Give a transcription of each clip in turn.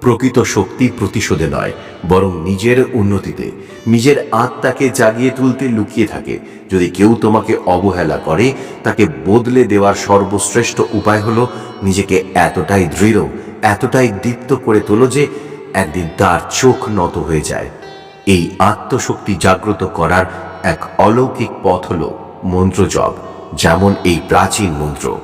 প্রকৃত শক্তি প্রতিশোধে নয়, বরং নিজের উন্নতিতে। নিজের আত্মাকে জাগিয়ে তুলতে লুকিয়ে থাকে। যদি কেউ তোমাকে অবহেলা করে, তাকে বদলে দেওয়ার সর্বশ্রেষ্ঠ উপায় হলো নিজেকে এতটাই দৃঢ়, এতটাই দীপ্ত করে তোলো যে একদিন তার চোখ নত হয়ে যায়। এই আত্মশক্তি জাগ্রত করার এক অলৌকিক পথ হল মন্ত্র জপ যেমন এই প্রাচীন মন্ত্র।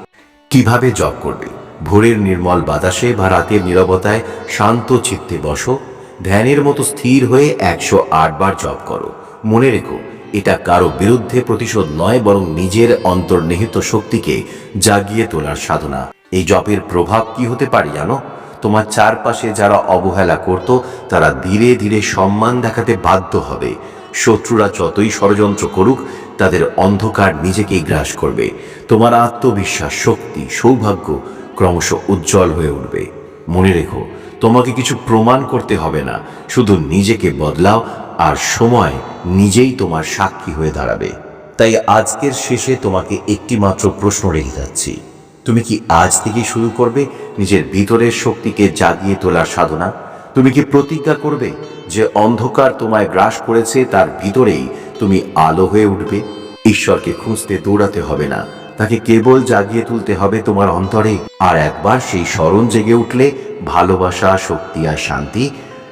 কীভাবে জপ করবে? ভোরের নির্মল বাতাসে বা রাতের নীরবতায় শান্ত চিত্তে বসো। ধ্যানের মতো স্থির হয়ে একশো বার জপ করো। মনে রেখো, এটা কারও বিরুদ্ধে প্রতিশোধ নয়, বরং নিজের অন্তর্নিহিত শক্তিকে জাগিয়ে তোলার সাধনা। এই জপের প্রভাব কি হতে পারে জানো? তোমার চারপাশে যারা অবহেলা করত, তারা ধীরে ধীরে সম্মান দেখাতে বাধ্য হবে। শত্রুরা যতই ষড়যন্ত্র করুক, তাদের অন্ধকার নিজেকেই গ্রাস করবে। তোমার আত্মবিশ্বাস, শক্তি, সৌভাগ্য ক্রমশ উজ্জ্বল হয়ে উঠবে। মনে রেখো, তোমাকে কিছু প্রমাণ করতে হবে না। শুধু নিজেকে বদলাও আর সময় নিজেই তোমার সাক্ষী হয়ে দাঁড়াবে। তাই আজকের শেষে তোমাকে একটি মাত্র প্রশ্ন রেখে যাচ্ছি। তুমি কি আজ থেকে শুরু করবে নিজের ভিতরের শক্তিকে জাগিয়ে তোলার সাধনা? তুমি কি প্রতিজ্ঞা করবে যে অন্ধকার তোমায় গ্রাস করেছে, তার ভিতরেই তুমি আলো হয়ে উঠবে? ঈশ্বরকে খুঁজতে দৌড়াতে হবে না। তাকে কেবল জাগিয়ে তুলতে হবে তোমার অন্তরে, আর একবার সেই স্মরণ জেগে উঠলে ভালোবাসা, শক্তি আর শান্তি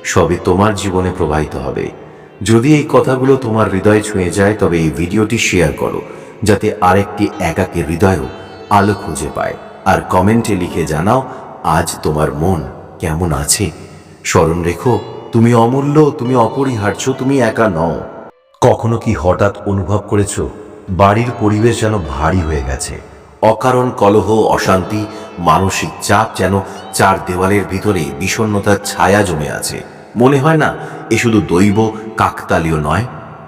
সবে তোমার জীবনে প্রবাহিত হবে। যদি এই কথাগুলো তোমার হৃদয়ে ছুঁয়ে যায়, তবে এই ভিডিওটি শেয়ার করো, যাতে আরেকটি একাকী হৃদয়ও আলো খুঁজে পায়। আর কমেন্টে লিখে জানাও, আজ তোমার মন কেমন আছে? স্মরণ রেখো, তুমি অমূল্য, তুমি অপরিহার্য, তুমি একা নও। কখনো কি হঠাৎ অনুভব করেছ? বাড়ির পরিবেশ যেন ভারী হয়ে গেছে। অকারণ কলহ, অশান্তি, মানসিক চাপ যেন চার দেওয়ালের ভিতরে বিষণ্ণতার ছায়া জমে আছে। মনে হয় না, এ শুধু দৈব, কাকতালীয় নয়।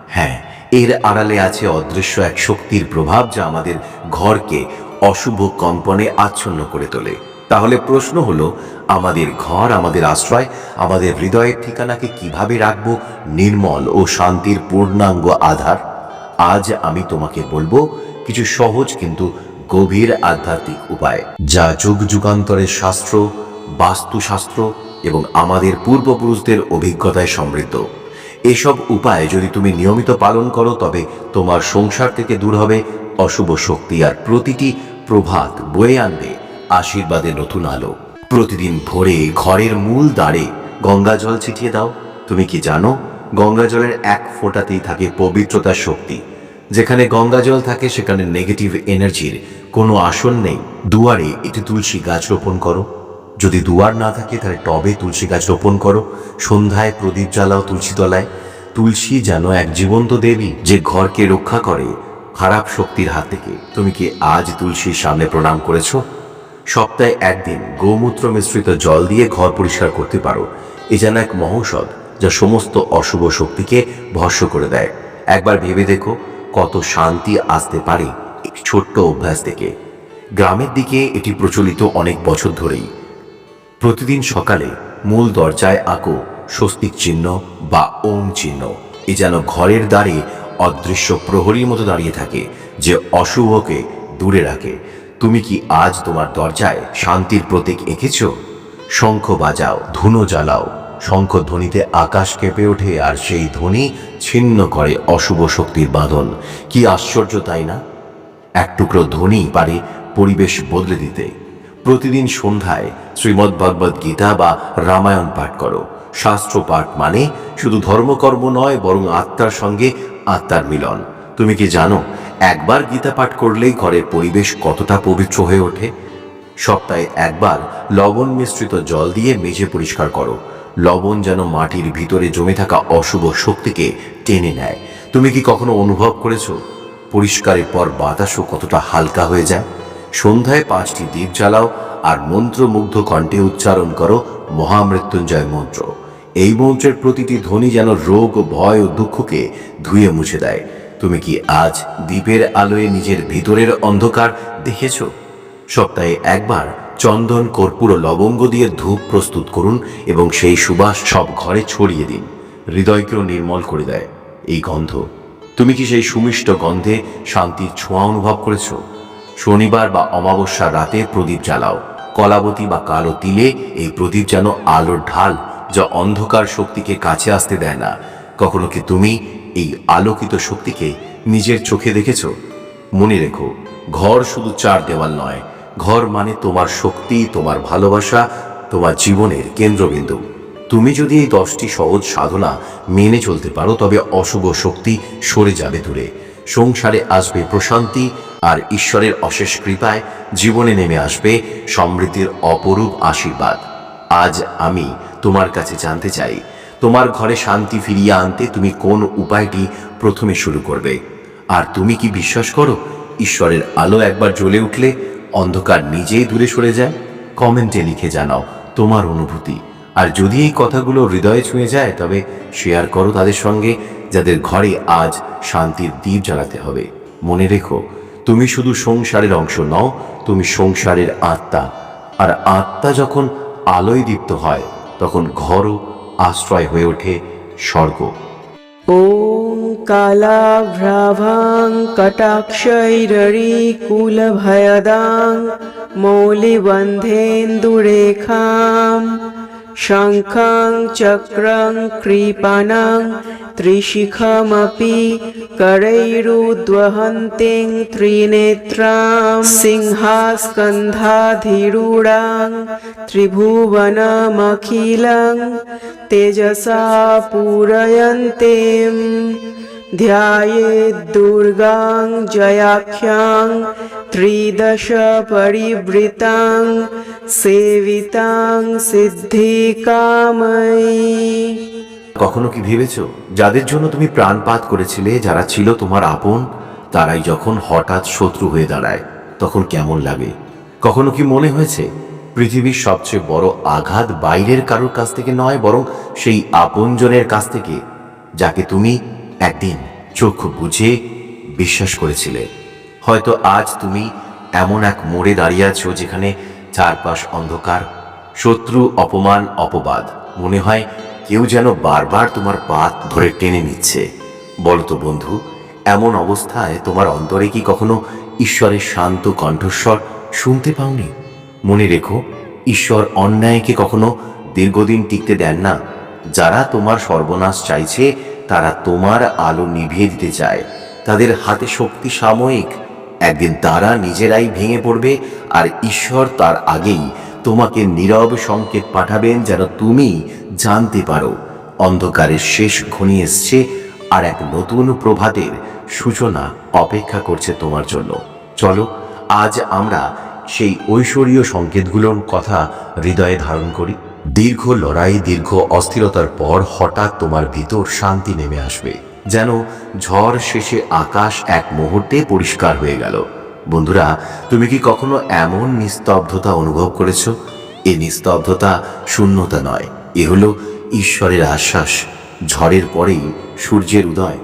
হ্যাঁ এর আড়ালে আছে অদৃশ্য এক শক্তির প্রভাব যা আমাদের ঘরকে অশুভ কম্পনে আচ্ছন্ন করে তোলে। তাহলে প্রশ্ন হলো, আমাদের ঘর, আমাদের আশ্রয়, আমাদের হৃদয়ের ঠিকানাকে কীভাবে রাখব নির্মল ও শান্তির পূর্ণাঙ্গ আধার? আজ আমি তোমাকে বলব কিছু সহজ কিন্তু গভীর আধ্যাত্মিক উপায়, যা যুগ যুগান্তরের শাস্ত্র, বাস্তুশাস্ত্র এবং আমাদের পূর্বপুরুষদের অভিজ্ঞতায় সমৃদ্ধ। এসব উপায় যদি তুমি নিয়মিত পালন করো, তবে তোমার সংসার থেকে দূর হবে, অশুভ শক্তি আর প্রতিটি প্রভাত বয়ে আনবে আশীর্বাদের নতুন আলো। প্রতিদিন ভোরে ঘরের মূল দ্বারে গঙ্গা জল ছিটিয়ে দাও। তুমি কি জানো গঙ্গা জলের এক ফোঁটাতেই থাকে পবিত্রতার শক্তি। যেখানে গঙ্গা জল থাকে, সেখানে নেগেটিভ এনার্জির কোনো আসন নেই। দুয়ারে একটি তুলসী গাছ রোপণ করো। যদি দুয়ার না থাকে, তাহলে টবে তুলসী গাছ রোপণ করো। সন্ধ্যায় প্রদীপ জ্বালাও তুলসী তলায়। তুলসী যেন এক জীবন্ত দেবী যে ঘরকে রক্ষা করে খারাপ শক্তির হাত থেকে। তুমি কি আজ তুলসীর সামনে প্রণাম করেছ? সপ্তাহে একদিন গোমূত্র মিশ্রিত জল দিয়ে ঘর পরিষ্কার করতে পারো। এ যেন এক মহৌষধ। যা সমস্ত অশুভ শক্তিকে ভস্য করে দেয়। একবার ভেবে দেখো কত শান্তি আসতে পারে ছোট্ট অভ্যাস থেকে। গ্রামের দিকে এটি প্রচলিত অনেক বছর ধরেই। প্রতিদিন সকালে মূল দরজায় আঁকো স্বস্তিক চিহ্ন বা ওম চিহ্ন। এ যেন ঘরের দ্বারে অদৃশ্য প্রহরীর মতো দাঁড়িয়ে থাকে, যে অশুভকে দূরে রাখে। তুমি কি আজ তোমার দরজায় শান্তির প্রতীক এঁকেছ? শঙ্খ বাজাও, ধুনো জ্বালাও। শঙ্খ ধ্বনিতে আকাশ কেঁপে ওঠে আর সেই ধ্বনি ছিন্ন করে অশুভ শক্তির বাঁধন কি আশ্চর্য তাই না? এক টুকরো ধ্বনি পারে পরিবেশ বদলে দিতে। প্রতিদিন সন্ধ্যায় শ্রীমদ্ ভগবদ গীতা বা রামায়ণ পাঠ করো। শাস্ত্র পাঠ মানে শুধু ধর্মকর্ম নয়, বরং আত্মার সঙ্গে আত্মার মিলন। তুমি কি জানো, একবার গীতা পাঠ করলেই ঘরের পরিবেশ কতটা পবিত্র হয়ে ওঠে? সপ্তাহে একবার লবণ মিশ্রিত জল দিয়ে মেঝে পরিষ্কার করো। লবণ যেন মাটির ভিতরে জমে থাকা অশুভ শক্তিকে টেনে নেয়। তুমি কি কখনো অনুভব করেছ, পরিষ্কারের পর বাতাসও কতটা হালকা হয়ে যায়? সন্ধ্যায় পাঁচটি দ্বীপ জ্বালাও আর মন্ত্রমুগ্ধ কণ্ঠে উচ্চারণ করো মহামৃত্যুঞ্জয় মন্ত্র। এই মন্ত্রের প্রতিটি ধ্বনি যেন রোগ, ভয় ও দুঃখকে ধুয়ে মুছে দেয়। তুমি কি আজ দ্বীপের আলোয় নিজের ভিতরের অন্ধকার দেখেছ? সপ্তাহে একবার চন্দন, কর্পূর লবঙ্গ দিয়ে ধূপ প্রস্তুত করুন এবং সেই সুবাস সব ঘরে ছড়িয়ে দিন। হৃদয়কেও নির্মল করে দেয় এই গন্ধ। তুমি কি সেই সুমিষ্ট গন্ধে শান্তির ছোঁয়া অনুভব করেছ? শনিবার বা অমাবস্যার রাতে প্রদীপ জ্বালাও। কলাবতী বা কালো তিলে এই প্রদীপ যেন আলোর ঢাল যা অন্ধকার শক্তিকে কাছে আসতে দেয় না। কখনো কি তুমি এই আলোকিত শক্তিকে নিজের চোখে দেখেছ? মনে রেখো, ঘর শুধু চার দেওয়াল নয় ঘর মানে তোমার শক্তি, তোমার ভালোবাসা, তোমার জীবনের কেন্দ্রবিন্দু। তুমি যদি এই দশটি সহজ সাধনা মেনে চলতে পারো, তবে অশুভ শক্তি সরে যাবে দূরে। সংসারে আসবে প্রশান্তি আর ঈশ্বরের অশেষ কৃপায় জীবনে নেমে আসবে সমৃদ্ধির অপরূপ আশীর্বাদ। আজ আমি তোমার কাছে জানতে চাই, তোমার ঘরে শান্তি ফিরিয়ে আনতে তুমি কোন উপায়টি প্রথমে শুরু করবে? আর তুমি কি বিশ্বাস করো, ঈশ্বরের আলো একবার জ্বলে উঠলে অন্ধকার নিজেই দূরে সরে যায়। কমেন্টে লিখে জানাও তোমার অনুভূতি। আর যদি এই কথাগুলো হৃদয়ে ছুঁয়ে যায়, তবে শেয়ার করো তাদের সঙ্গে, যাদের ঘরে আজ শান্তির দ্বীপ জ্বালাতে হবে। মনে রেখো, তুমি শুধু সংসারের অংশ নও, তুমি সংসারের আত্মা। আর আত্মা যখন আলোয় দীপ্ত হয়, তখন ঘরও আশ্রয় হয়ে ওঠে স্বর্গ। ॐ कालाभ्राभां कटाक्षैररीकुलभयदां मौलिबन्धेन्दुरेखां शङ्खं चक्रं कृपाणां त्रिशिखमपि करैरुद्वहन्तीं त्रिनेत्रां सिंहास्कन्धाधिरूढां त्रिभुवनमखिलं तेजसा पूरयन्तीं ध्यायेद्दुर्गां जयाख्यां त्रिदश परिवृतां सेवितां सिद्धिकामयी কখনো কি ভেবেছো যাদের জন্য তুমি প্রাণপাত করেছিলে যারা ছিল তোমার আপন তারাই যখন হঠাৎ শত্রু হয়ে দাঁড়ায় তখন কেমন লাগে কখনো কি মনে হয়েছে পৃথিবীর সবচেয়ে বড় আঘাত বাইরের কারোর কাছ থেকে নয় বরং সেই আপনজনের কাছ থেকে যাকে তুমি একদিন চোখ বুঝে বিশ্বাস করেছিলে। হয়তো আজ তুমি এমন এক মোড়ে দাঁড়িয়ে আছো যেখানে চারপাশ অন্ধকার, শত্রু, অপমান, অপবাদ। মনে হয় কেউ যেন বারবার তোমার পাত ধরে টেনে নিচ্ছে। বলো তো বন্ধু, এমন অবস্থায় তোমার অন্তরে কি কখনো ঈশ্বরের শান্ত কণ্ঠস্বর শুনতে পাওনি? মনে রেখো, ঈশ্বর অন্যায়কে কখনো দীর্ঘদিন টিকতে দেন না। যারা তোমার সর্বনাশ চাইছে, তারা তোমার আলো নিভিয়ে দিতে চায়। তাদের হাতে শক্তি সাময়িক। একদিন তারা নিজেরাই ভেঙে পড়বে, আর ঈশ্বর তার আগেই তোমাকে নীরব সংকেত পাঠাবেন যেন তুমি জানতে পারো। অন্ধকারের শেষ ঘনিয়ে এসছে, আর এক নতুন প্রভাতের সূচনা অপেক্ষা করছে তোমার জন্য। চলো, আজ আমরা সেই ঐশ্বরীয় সংকেতগুলোর কথা হৃদয়ে ধারণ করি। দীর্ঘ লড়াই, দীর্ঘ অস্থিরতার পর হঠাৎ তোমার ভিতর শান্তি নেমে আসবে, যেন ঝড় শেষে আকাশ এক মুহূর্তে পরিষ্কার হয়ে গেল। বন্ধুরা, তুমি কি কখনো এমন নিস্তব্ধতা অনুভব করেছ? এ নিস্তব্ধতা শূন্যতা নয়, এ হলো ঈশ্বরের আশ্বাস, ঝড়ের পরেই সূর্যের উদয়।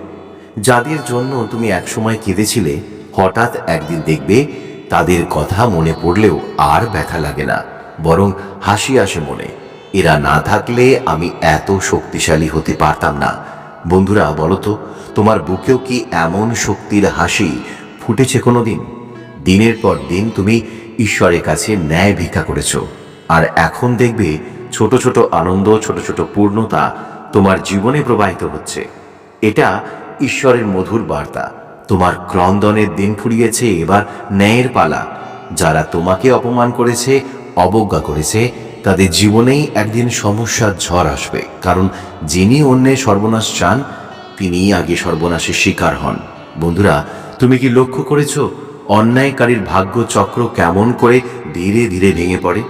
যাদের জন্য তুমি একসময় কেঁদেছিলে, হঠাৎ একদিন দেখবে তাদের কথা মনে পড়লেও আর ব্যথা লাগে না, বরং হাসি আসে মনে। এরা না থাকলে আমি এত শক্তিশালী হতে পারতাম না। বন্ধুরা বলো তো তোমার বুকেও কি এমন শক্তির হাসি ফুটেছে কোনোদিন? দিনের পর দিন তুমি ঈশ্বরের কাছে ন্যায় ভিক্ষা করেছ। আর এখন দেখবে ছোট ছোট আনন্দ, ছোট ছোট পূর্ণতা তোমার জীবনে প্রবাহিত হচ্ছে। এটা ঈশ্বরের মধুর বার্তা। তোমার ক্রন্দনের দিন ফুরিয়েছে, এবার ন্যায়ের পালা। যারা তোমাকে অপমান করেছে, অবজ্ঞা করেছে তাদের জীবনেই একদিন সমস্যার ঝড় আসবে। কারণ যিনি অন্যের সর্বনাশ চান, তিনিই আগে সর্বনাশের শিকার হন। বন্ধুরা, তুমি কি লক্ষ্য করেছ অন্যায়কারীর ভাগ্য চক্র কেমন করে ধীরে ধীরে ভেঙে পড়ে?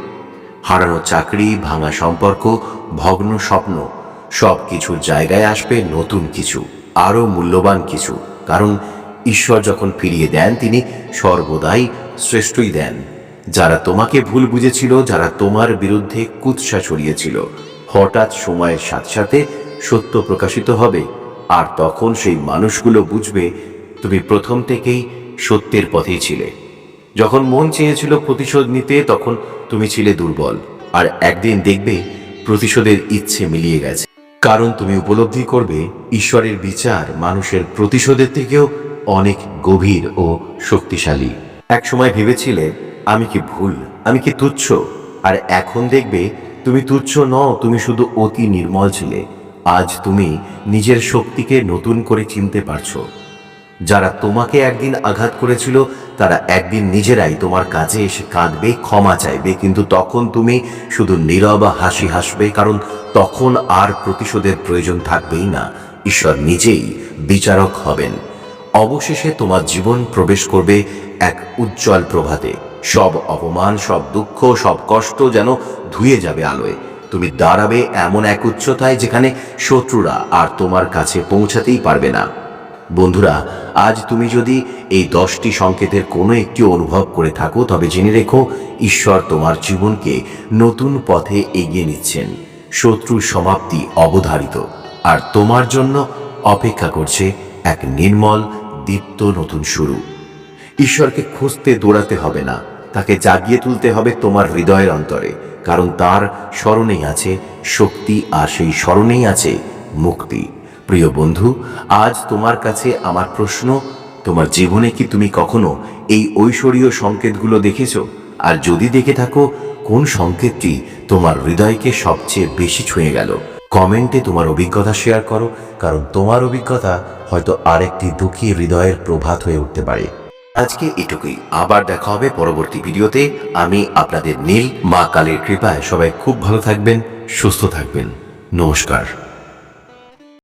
হারানো চাকরি, ভাঙা সম্পর্ক, ভগ্ন স্বপ্ন সব কিছুর জায়গায় আসবে নতুন কিছু, আরও মূল্যবান কিছু। কারণ ঈশ্বর যখন ফিরিয়ে দেন, তিনি সর্বদাই শ্রেষ্ঠই দেন। যারা তোমাকে ভুল বুঝেছিল, যারা তোমার বিরুদ্ধে কুৎসা ছড়িয়েছিল। হঠাৎ সময়ের সাথে সাথে সত্য প্রকাশিত হবে, আর তখন সেই মানুষগুলো বুঝবে তুমি প্রথম থেকেই সত্যের পথেই ছিলে। যখন মন চেয়েছিল প্রতিশোধ নিতে, তখন তুমি ছিলে দুর্বল, আর একদিন দেখবে প্রতিশোধের ইচ্ছে মিলিয়ে গেছে। কারণ তুমি উপলব্ধি করবে, ঈশ্বরের বিচার মানুষের প্রতিশোধের থেকেও অনেক গভীর ও শক্তিশালী। এক সময় ভেবেছিলে আমি কি ভুল? আমি কি তুচ্ছ? আর এখন দেখবে, তুমি তুচ্ছ নও, তুমি শুধু অতি নির্মল ছিলে। আজ তুমি নিজের শক্তিকে নতুন করে চিনতে পারছ। যারা তোমাকে একদিন আঘাত করেছিল, তারা একদিন নিজেরাই তোমার কাছে এসে কাঁদবে, ক্ষমা চাইবে। কিন্তু তখন তুমি শুধু নীরব হাসি হাসবে, কারণ তখন আর প্রতিশোধের প্রয়োজন থাকবেই না। ঈশ্বর নিজেই বিচারক হবেন। অবশেষে তোমার জীবন প্রবেশ করবে এক উজ্জ্বল প্রভাতে। সব অপমান, সব দুঃখ, সব কষ্ট যেন ধুয়ে যাবে আলোয়। তুমি দাঁড়াবে এমন এক উচ্চতায় যেখানে শত্রুরা আর তোমার কাছে পৌঁছাতেই পারবে না। বন্ধুরা, আজ তুমি যদি এই দশটি সংকেতের কোনো একটি অনুভব করে থাকো, তবে জেনে রেখো, ঈশ্বর তোমার জীবনকে নতুন পথে এগিয়ে নিচ্ছেন। শত্রুর সমাপ্তি অবধারিত, আর তোমার জন্য অপেক্ষা করছে এক নির্মল, দীপ্ত নতুন শুরু। ঈশ্বরকে খুঁজতে দৌড়াতে হবে না। তাকে জাগিয়ে তুলতে হবে তোমার হৃদয়ের অন্তরে, কারণ তার স্মরণেই আছে শক্তি, আর সেই স্মরণেই আছে মুক্তি। প্রিয় বন্ধু, আজ তোমার কাছে আমার প্রশ্ন, তোমার জীবনে কি তুমি কখনো এই ঐশ্বরীয় সংকেতগুলো দেখেছ? আর যদি দেখে থাকো, কোন সংকেতটি তোমার হৃদয়কে সবচেয়ে বেশি ছুঁয়ে গেল? কমেন্টে তোমার অভিজ্ঞতা শেয়ার করো, কারণ তোমার অভিজ্ঞতা হয়তো আরেকটি দুঃখী হৃদয়ের প্রভাত হয়ে উঠতে পারে। আজকে এটুকুই। আবার দেখা হবে পরবর্তী ভিডিওতে। আমি আপনাদের নীল মা কালীর কৃপায় সবাই খুব ভালো থাকবেন, সুস্থ থাকবেন। নমস্কার।